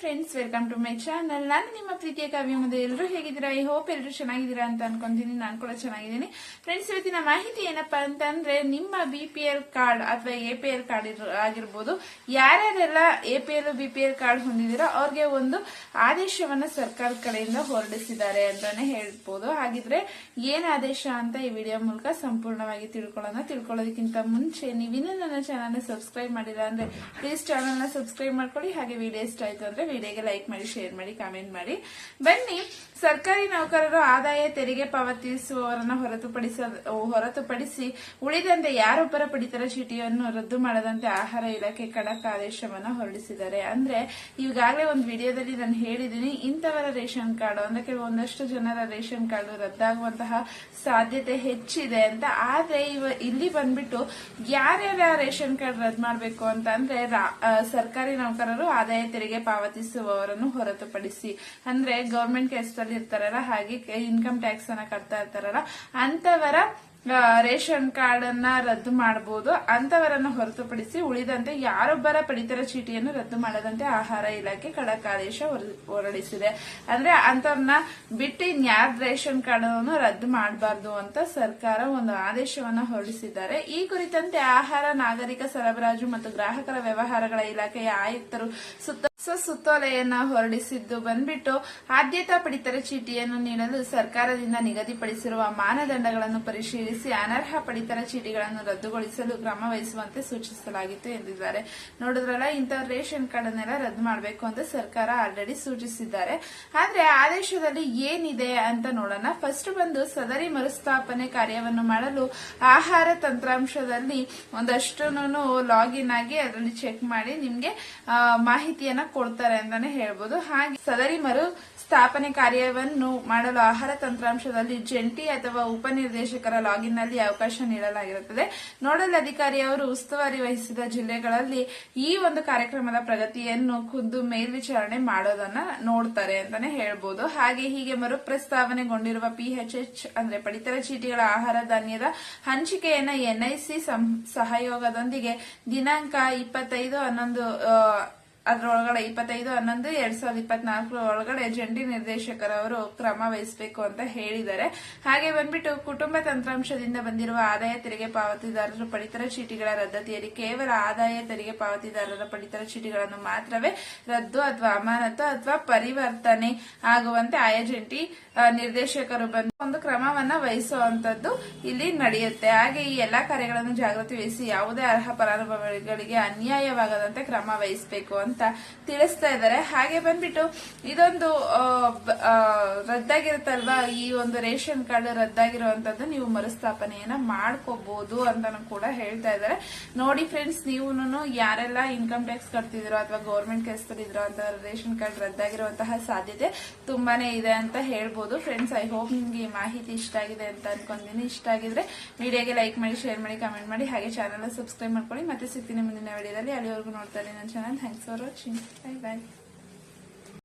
Friends welcome to my channel ನಾನು ನಿಮ್ಮ ಪ್ರೀತಿಯ ಕಾವ್ಯ ಮುಂದೆ ಎಲ್ಲರೂ ಹೇಗಿದ್ದೀರಾ? ಐ ಹೋಪ್ ಎಲ್ಲರೂ ಚೆನ್ನಾಗಿದ್ದೀರಾ ಅಂತ ಅನ್ಕೊಂತೀನಿ. ನಾನು ಕೂಡ ಚೆನ್ನಾಗಿದ್ದೀನಿ. ಫ್ರೆಂಡ್ಸ್ ಇವತ್ತಿನ ಮಾಹಿತಿ ಏನಪ್ಪಾ ಅಂತಂದ್ರೆ, ನಿಮ್ಮ ಬಿ ಪಿ ಎಲ್ ಕಾರ್ಡ್ ಅಥವಾ ಎ ಪಿ ಎಲ್ ಕಾರ್ಡ್ ಆಗಿರ್ಬೋದು. ಯಾರ್ಯಾರೆಲ್ಲ A P L B P L card ಹೊಂದಿದ್ದೀರೋ ಅವ್ರಿಗೆ ಒಂದು ಆದೇಶವನ್ನ ಸರ್ಕಾರ ಕಡೆಯಿಂದ ಹೊರಡಿಸಿದ್ದಾರೆ ಅಂತಾನೆ ಹೇಳ್ಬೋದು. ಹಾಗಿದ್ರೆ ಏನ್ ಆದೇಶ ಅಂತ ಈ ವಿಡಿಯೋ ಮೂಲಕ ಸಂಪೂರ್ಣವಾಗಿ ತಿಳ್ಕೊಳ್ಳೋಣ. ತಿಳ್ಕೊಳ್ಳೋದಕ್ಕಿಂತ ಮುಂಚೆ ನೀವಿನ್ನೂ ನನ್ನ ಚಾನಲ್ ಸಬ್ಸ್ಕ್ರೈಬ್ ಮಾಡಿಲ್ಲ ಅಂದ್ರೆ ಪ್ಲೀಸ್ ಚಾನಲ್ನ ಸಬ್ಸ್ಕ್ರೈಬ್ ಮಾಡ್ಕೊಳ್ಳಿ. ಹಾಗೆ ವಿಡಿಯೋ ಇಷ್ಟ ಆಯ್ತು ಅಂದ್ರೆ ವಿಡಿಯೋಗೆ ಲೈಕ್ ಮಾಡಿ ಶೇರ್ ಮಾಡಿ ಕಾಮೆಂಟ್ ಮಾಡಿ. ಬನ್ನಿ. ಸರ್ಕಾರಿ ನೌಕರರು ಆದಾಯ ತೆರಿಗೆ ಪಾವತಿಸುವವರನ್ನು ಹೊರತುಪಡಿಸ, ಹೊರತುಪಡಿಸಿ ಉಳಿದಂತೆ ಯಾರೊಬ್ಬರ ಪಡಿತರ ಚೀಟಿಯನ್ನು ರದ್ದು ಮಾಡದಂತೆ ಆಹಾರ ಇಲಾಖೆ ಖಡಕ್ ಆದೇಶವನ್ನು ಹೊರಡಿಸಿದ್ದಾರೆ. ಅಂದ್ರೆ ಈಗಾಗಲೇ ಒಂದು ವಿಡಿಯೋದಲ್ಲಿ ನಾನು ಹೇಳಿದ್ದೀನಿ, ಇಂಥವರ ರೇಷನ್ ಕಾರ್ಡ್, ಅಂದ್ರೆ ಕೆಲವೊಂದಷ್ಟು ಜನರ ರೇಷನ್ ಕಾರ್ಡ್ ರದ್ದಾಗುವಂತಹ ಸಾಧ್ಯತೆ ಹೆಚ್ಚಿದೆ ಅಂತ. ಆದ್ರೆ ಇವ, ಇಲ್ಲಿ ಬಂದ್ಬಿಟ್ಟು ಯಾರ್ಯಾರ ರೇಷನ್ ಕಾರ್ಡ್ ರದ್ದು ಮಾಡಬೇಕು ಅಂತ ಅಂದ್ರೆ ಸರ್ಕಾರಿ ನೌಕರರು ಆದಾಯ ತೆರಿಗೆ ಪಾವತಿಸುವವರನ್ನು ಹೊರತುಪಡಿಸಿ. ಅಂದ್ರೆ ಗವರ್ಮೆಂಟ್ ಕೆಲಸದಲ್ಲಿ ಇರ್ತಾರಲ್ಲ ಹಾಗೆ ಇನ್ಕಮ್ ಟ್ಯಾಕ್ಸ್ ಅನ್ನ ಕಟ್ತಾ ಇರ್ತಾರಲ್ಲ, ಅಂತವರ ರೇಷನ್ ಕಾರ್ಡ್ ಅನ್ನ ರದ್ದು ಮಾಡಬಹುದು ಅಂತವರನ್ನು ಹೊರತುಪಡಿಸಿ ಉಳಿದಂತೆ ಯಾರೊಬ್ಬರ ಪಡಿತರ ಚೀಟಿಯನ್ನು ರದ್ದು ಮಾಡದಂತೆ ಆಹಾರ ಇಲಾಖೆ ಖಡಕ್ ಆದೇಶ ಹೊರ- ಹೊರಡಿಸಿದೆ. ಅಂದ್ರೆ ಅಂತವ್ರನ್ನ ಬಿಟ್ಟು ಇನ್ಯಾರ ರೇಷನ್ ಕಾರ್ಡ್ ಅನ್ನು ರದ್ದು ಮಾಡಬಾರ್ದು ಅಂತ ಸರ್ಕಾರ ಒಂದು ಆದೇಶವನ್ನ ಹೊರಡಿಸಿದ್ದಾರೆ. ಈ ಕುರಿತಂತೆ ಆಹಾರ, ನಾಗರಿಕ ಸರಬರಾಜು ಮತ್ತು ಗ್ರಾಹಕರ ವ್ಯವಹಾರಗಳ ಇಲಾಖೆಯ ಆಯುಕ್ತರು ಸುತ್ತ ಸುತ್ತೋಲೆಯನ್ನ ಹೊರಡಿಸಿದ್ದು ಬಂದ್ಬಿಟ್ಟು ಆದ್ಯತಾ ಪಡಿತರ ಚೀಟಿಯನ್ನು ನೀಡಲು ಸರ್ಕಾರದಿಂದ ನಿಗದಿಪಡಿಸಿರುವ ಮಾನದಂಡಗಳನ್ನು ಪರಿಶೀಲಿಸಿ ಅನರ್ಹ ಪಡಿತರ ಚೀಟಿಗಳನ್ನು ರದ್ದುಗೊಳಿಸಲು ಕ್ರಮ ವಹಿಸುವಂತೆ ಸೂಚಿಸಲಾಗಿತ್ತು ಎಂದಿದ್ದಾರೆ. ನೋಡಿದ್ರಲ್ಲ, ಇಂಥ ರೇಷನ್ ಕಾರ್ಡ್ ಅನ್ನೆಲ್ಲ ರದ್ದು ಮಾಡಬೇಕು ಅಂತ ಸರ್ಕಾರ ಆಲ್ರೆಡಿ ಸೂಚಿಸಿದ್ದಾರೆ. ಆದ್ರೆ ಆದೇಶದಲ್ಲಿ ಏನಿದೆ ಅಂತ ನೋಡೋಣ. ಫಸ್ಟ್ ಬಂದು ಸದರಿ ಮರುಸ್ಥಾಪನೆ ಕಾರ್ಯವನ್ನು ಮಾಡಲು ಆಹಾರ ತಂತ್ರಾಂಶದಲ್ಲಿ ಒಂದಷ್ಟು ಲಾಗಿನ್ ಆಗಿ ಅದರಲ್ಲಿ ಚೆಕ್ ಮಾಡಿ ನಿಮ್ಗೆ ಮಾಹಿತಿಯನ್ನ ಕೊಡ್ತಾರೆ ಅಂತಾನೆ ಹೇಳ್ಬೋದು. ಹಾಗೆ ಸದರಿ ಮರು ಸ್ಥಾಪನೆ ಕಾರ್ಯವನ್ನು ಮಾಡಲು ಆಹಾರ ತಂತ್ರಾಂಶದಲ್ಲಿ ಜಂಟಿ ಅಥವಾ ಉಪನಿರ್ದೇಶಕರ ಲಾಗಿನ್ನಲ್ಲಿ ಅವಕಾಶ ನೀಡಲಾಗಿರುತ್ತದೆ. ನೋಡಲ್ ಅಧಿಕಾರಿ ಅವರು ಉಸ್ತುವಾರಿ ವಹಿಸಿದ ಜಿಲ್ಲೆಗಳಲ್ಲಿ ಈ ಒಂದು ಕಾರ್ಯಕ್ರಮದ ಪ್ರಗತಿಯನ್ನು ಖುದ್ದು ಮೇಲ್ವಿಚಾರಣೆ ಮಾಡೋದನ್ನ ನೋಡ್ತಾರೆ ಅಂತಾನೆ ಹೇಳ್ಬೋದು. ಹಾಗೆ ಹೀಗೆ ಮರು ಪ್ರಸ್ತಾವನೆಗೊಂಡಿರುವ ಪಿಎಚ್ಎಚ್ ಅಂದ್ರೆ ಪಡಿತರ ಚೀಟಿಗಳ ಆಹಾರ ಧಾನ್ಯದ ಹಂಚಿಕೆಯನ್ನ ಎನ್ಐಸಿ ಸಹಯೋಗದೊಂದಿಗೆ ದಿನಾಂಕ ಇಪ್ಪತ್ತೈದು, ಹನ್ನೊಂದು ಅದರೊಳಗಡೆ ಇಪ್ಪತ್ತೈದು, ಹನ್ನೊಂದು, ಎರಡ್ ಸಾವಿರದ ಇಪ್ಪತ್ನಾಲ್ಕರ ಒಳಗಡೆ ಜಂಟಿ ನಿರ್ದೇಶಕರವರು ಕ್ರಮ ವಹಿಸಬೇಕು ಅಂತ ಹೇಳಿದ್ದಾರೆ. ಹಾಗೆ ಬಂದ್ಬಿಟ್ಟು ಕುಟುಂಬ ತಂತ್ರಾಂಶದಿಂದ ಬಂದಿರುವ ಆದಾಯ ತೆರಿಗೆ ಪಾವತಿದಾರರ ಪಡಿತರ ಚೀಟಿಗಳ ರದ್ದತಿಯಲ್ಲಿ ಕೇವಲ ಆದಾಯ ತೆರಿಗೆ ಪಾವತಿದಾರರ ಪಡಿತರ ಚೀಟಿಗಳನ್ನು ಮಾತ್ರವೇ ರದ್ದು ಅಥವಾ ಅಮಾನತು ಅಥವಾ ಪರಿವರ್ತನೆ ಆಗುವಂತೆ ಆಯಾ ಜಂಟಿ ನಿರ್ದೇಶಕರು ಬಂದು ಒಂದು ಕ್ರಮವನ್ನ ವಹಿಸುವಂತದ್ದು ಇಲ್ಲಿ ನಡೆಯುತ್ತೆ. ಹಾಗೆ ಈ ಎಲ್ಲಾ ಕಾರ್ಯಗಳನ್ನು ಜಾಗೃತಿ ವಹಿಸಿ ಯಾವುದೇ ಅರ್ಹ ಫಲಾನುಭವಿಗಳಿಗೆ ಅನ್ಯಾಯವಾಗದಂತೆ ಕ್ರಮ ವಹಿಸಬೇಕು ಅಂತ ತಿಳಿಸ್ತಾ ಇದ್ದಾರೆ. ಹಾಗೆ ಬಂದ್ಬಿಟ್ಟು ಇದೊಂದು ರದ್ದಾಗಿರುತ್ತಲ್ವಾ? ಈ ಒಂದು ರೇಷನ್ ಕಾರ್ಡ್ ರದ್ದಾಗಿರುವಂತದ್ದು ನೀವು ಮರುಸ್ಥಾಪನೆಯನ್ನ ಮಾಡ್ಕೋಬಹುದು ಅಂತಾನು ಕೂಡ ಹೇಳ್ತಾ ಇದ್ದಾರೆ. ನೋಡಿ ಫ್ರೆಂಡ್ಸ್ ನೀವು ಯಾರೆಲ್ಲ ಇನ್ಕಮ್ ಟ್ಯಾಕ್ಸ್ ಕಟ್ತಿದ್ರು ಅಥವಾ ಗೌರ್ಮೆಂಟ್ ಕೆಲಸದಲ್ಲಿದ್ರು ಅಂತ ರೇಷನ್ ಕಾರ್ಡ್ ರದ್ದಾಗಿರುವಂತಹ ಸಾಧ್ಯತೆ ತುಂಬಾನೇ ಇದೆ ಅಂತ ಹೇಳ್ಬೋದು. ಫ್ರೆಂಡ್ಸ್, ಐ ಹೋಪ್ ನಿಮ್ಗೆ ಈ ಮಾಹಿತಿ ಇಷ್ಟ ಆಗಿದೆ ಅಂತ ಅನ್ಕೊಂಡಿನಿ ಇಷ್ಟ ಆಗಿದ್ರೆ ವಿಡಿಯೋಗೆ ಲೈಕ್ ಮಾಡಿ, ಶೇರ್ ಮಾಡಿ, ಕಮೆಂಟ್ ಮಾಡಿ, ಹಾಗೆ ಚಾನಲ್ ಸಬ್ಸ್ಕ್ರೈಬ್ ಮಾಡ್ಕೊಳ್ಳಿ. ಮತ್ತೆ ಸಿಗ್ತೀನಿ ಮುಂದಿನ ವಿಡಿಯೋದಲ್ಲಿ. ಅಲ್ಲಿವರೆಗೂ ನೋಡ್ತಾರೆ ನನ್ನ channel thanks for watching. Bye bye.